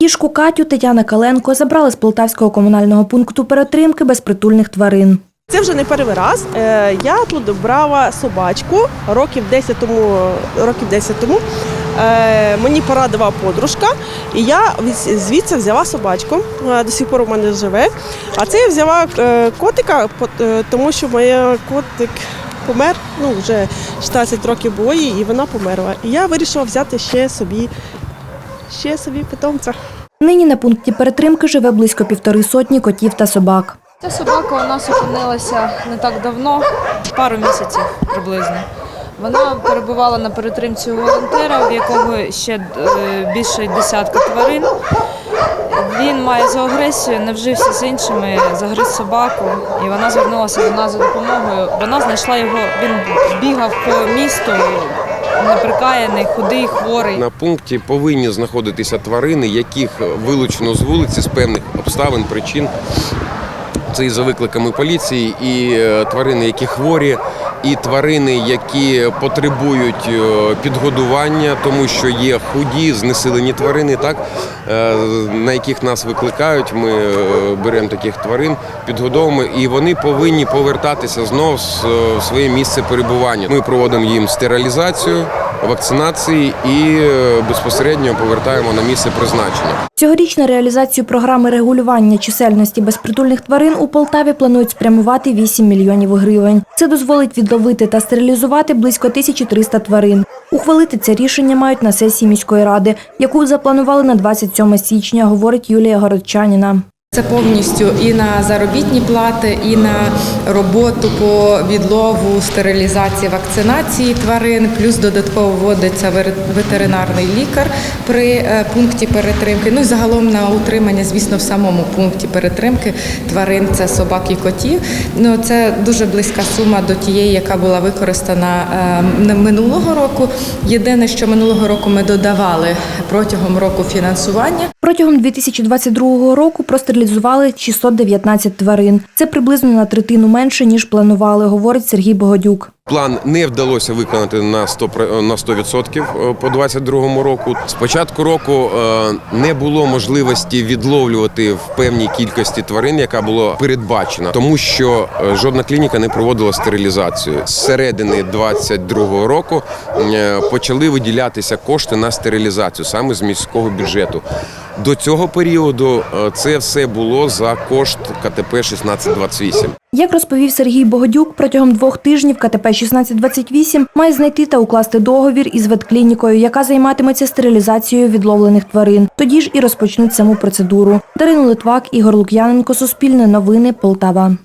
Кішку Катю Тетяна Каленко забрали з Полтавського комунального пункту перетримки безпритульних тварин. Це вже не перший раз. Е, Я тут брала собачку років 10 тому. Років 10 тому. Е, Мені порадила подружка, і я звідси взяла собачку. До сих пор у мене живе. А це я взяла е, котика, тому що моя котик помер. Ну вже 16 років було їй, і вона померла. І я вирішила взяти ще собі, ще собі питомця. Нині на пункті перетримки живе близько півтори сотні котів та собак. Ця собака у нас опинилася не так давно, пару місяців приблизно. Вона перебувала на перетримці у волонтера, в якого ще е, більше десятка тварин. Він має зоагресію, не вжився з іншими, загриз собаку, і вона звернулася до нас за допомогою. Вона знайшла його, він бігав по місту, неприкаяний, худий, хворий. На пункті повинні знаходитися тварини, яких вилучено з вулиці з певних обставин, причин. Це і за викликами поліції, і е, тварини, які хворі, і тварини, які потребують е, підгодування, тому що є худі, знесилені тварини, так е, на яких нас викликають. Ми е, беремо таких тварин, підгодовуємо, і вони повинні повертатися знову в своє місце перебування. Ми проводимо їм стерилізацію, вакцинації і е, безпосередньо повертаємо на місце призначення. Цьогоріч на реалізацію програми регулювання чисельності безпритульних тварин у Полтаві планують спрямувати 8 мільйонів гривень. Це дозволить відловити та стерилізувати близько 1300 тварин. Ухвалити це рішення мають на сесії міської ради, яку запланували на 27 січня, говорить Юлія Городчаніна. Це повністю і на заробітні плати, і на роботу по відлову, стерилізації, вакцинації тварин. Плюс додатково вводиться ветеринарний лікар при е, пункті перетримки. Ну і загалом на утримання, звісно, в самому пункті перетримки тварин це собак і котів. Ну це дуже близька сума до тієї, яка була використана е, минулого року. Єдине, що минулого року ми додавали протягом року фінансування. Протягом 2022 року простерилізували 619 тварин. Це приблизно на третину менше, ніж планували, говорить Сергій Богодюк. План не вдалося виконати на 100%, на 100% по 2022 року. З початку року е, не було можливості відловлювати в певній кількості тварин, яка була передбачена, тому що е, жодна клініка не проводила стерилізацію. З середини 2022 року е, почали виділятися кошти на стерилізацію саме з міського бюджету. До цього періоду е, це все було за кошт КТП 1628. Як розповів Сергій Богодюк, протягом двох тижнів КТП 1628 має знайти та укласти договір із ветклінікою, яка займатиметься стерилізацією відловлених тварин. Тоді ж і розпочнуть саму процедуру. Дарина Литвак, Ігор Лук'яненко, Суспільне новини, Полтава.